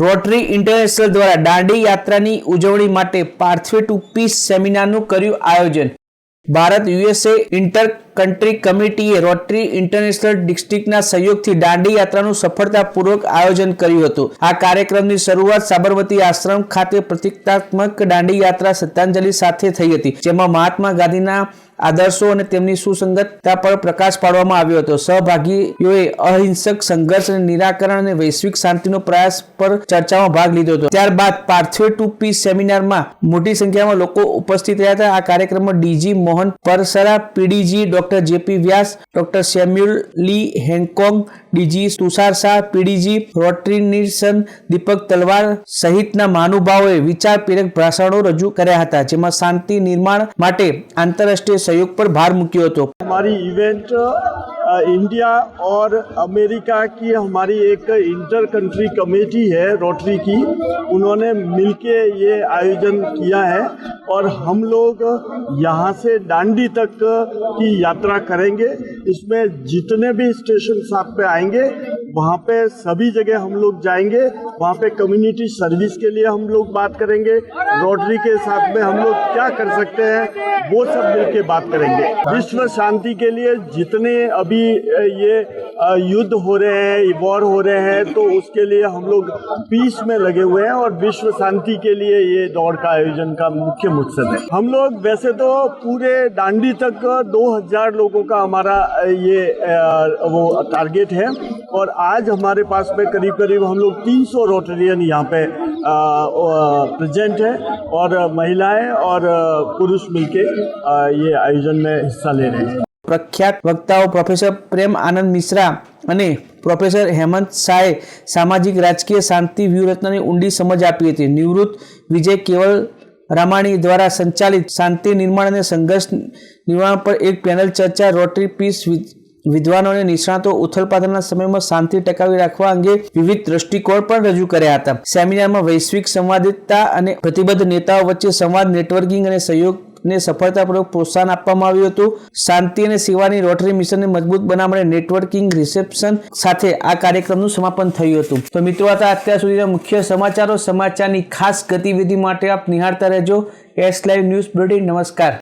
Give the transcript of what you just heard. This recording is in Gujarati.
રોટરી ઇન્ટરનેશનલ દ્વારા દાંડી યાત્રાની ઉજવણી માટે પાર્થવે ટુ પીસ સેમિનારનું કર્યું આયોજન. ભારત યુએસએ ઇન્ટર કન્ટ્રી કમિટીએ રોટરી ઇન્ટરનેશનલ ડિસ્ટ્રિક્ટના સહયોગથી દાંડી યાત્રાનું સફળતાપૂર્વક આયોજન કર્યું હતું. આ કાર્યક્રમની શરૂઆત સાબરમતી આશ્રમ ખાતે પ્રતિકાત્મક દાંડી યાત્રા શ્રદ્ધાંજલિ સાથે થઈ હતી, જેમાં મહાત્મા ગાંધીના આદર્શો અને તેમની સુસંગતતા પર પ્રકાશ પાડવામાં આવ્યો હતો. સહભાગીઓએ અહિંસક સંઘર્ષ અને નિરાકરણ અને વૈશ્વિક શાંતિનો પ્રયાસ પર ચર્ચામાં ભાગ લીધો હતો. ત્યારબાદ પાર્થવે ટુ પીસ સેમિનારમાં મોટી સંખ્યામાં લોકો ઉપસ્થિત રહ્યા હતા. આ કાર્યક્રમમાં DG Mohan Parsara PDG doctor JP Vyas, doctor Samuel Lee Hong Kong DG Tushar Shah, PDG રોટરીનિસન Deepak Talwar સહિતના મહાનુભાવોએ વિચારપીરક ભાષણો રજૂ કર્યા હતા, જેમાં શાંતિ નિર્માણ માટે આંતરરાષ્ટ્રીય સહયોગ પર ભાર મૂક્યો હતો. મારી ઇવેન્ટ इंडिया और अमेरिका की हमारी एक इंटर कंट्री कमेटी है रोटरी की। उन्होंने मिलके ये आयोजन किया है और हम लोग यहाँ से डांडी तक की यात्रा करेंगे। इसमें जितने भी स्टेशन आप पे आएँगे वहाँ पे सभी जगह हम लोग जाएँगे। वहाँ पे कम्युनिटी सर्विस के लिए हम लोग बात करेंगे। रोटरी के साथ में हम लोग क्या कर सकते हैं, वो सब मिलके बात करेंगे। विश्व शांति के लिए जितने अभी ये युद्ध हो रहे हैं वॉर हो रहे हैं तो उसके लिए हम लोग पीस में लगे हुए हैं और विश्व शांति के लिए ये दौड़ का आयोजन का मुख्य मकसद है। हम लोग वैसे तो पूरे दांडी तक 2000 लोगों का हमारा ये वो टारगेट है। और आज हमारे पास में करीब करीब हम लोग 300 रोटरियन यहाँ पे प्रेजेंट है और महिलाएं और अ, पुरुष मिलके अ, ये आयोजन में हिस्सा ले रहे हैं પ્રખ્યાત વક્તાઓ પ્રોફેસર પ્રેમ આનંદ મિશ્રા અને પ્રોફેસર હેમંત શાહે સામાજિક રાજકીય શાંતિ વ્યૂહરચનાની ઊંડી સમજ આપી હતી નિવૃત્ત વિજય કેવલ રામાણી દ્વારા સંચાલિત શાંતિ નિર્માણ અને સંઘર્ષ નિર્માણ પર એક પેનલ ચર્ચા રોટરી પીસ વિ- વિદ્વાનો અને નિષ્ણાતો ઉથલપાથલના સમયમાં શાંતિ ટકાવી રાખવા અંગે વિવિધ દ્રષ્ટિકોણ પણ રજૂ કર્યા હતા. સેમિનારમાં વૈશ્વિક સંવાદિતતા અને પ્રતિબદ્ધ નેતાઓ વચ્ચે સંવાદ નેટવર્કિંગ અને સહયોગને સફળતાપૂર્વક પ્રોત્સાહન આપવામાં આવ્યું હતું. શાંતિ અને સેવાની રોટરી મિશનને મજબૂત બનાવવા નેટવર્કિંગ રિસેપ્શન સાથે આ કાર્યક્રમનું સમાપન થયું હતું. તો મિત્રો હતા અત્યાર સુધીના મુખ્ય સમાચારો. સમાચારની ખાસ ગતિવિધિ માટે આપ નિહાળતા રહેજો. એસ લાઈવ ન્યૂઝ બુલેટિન નમસ્કાર.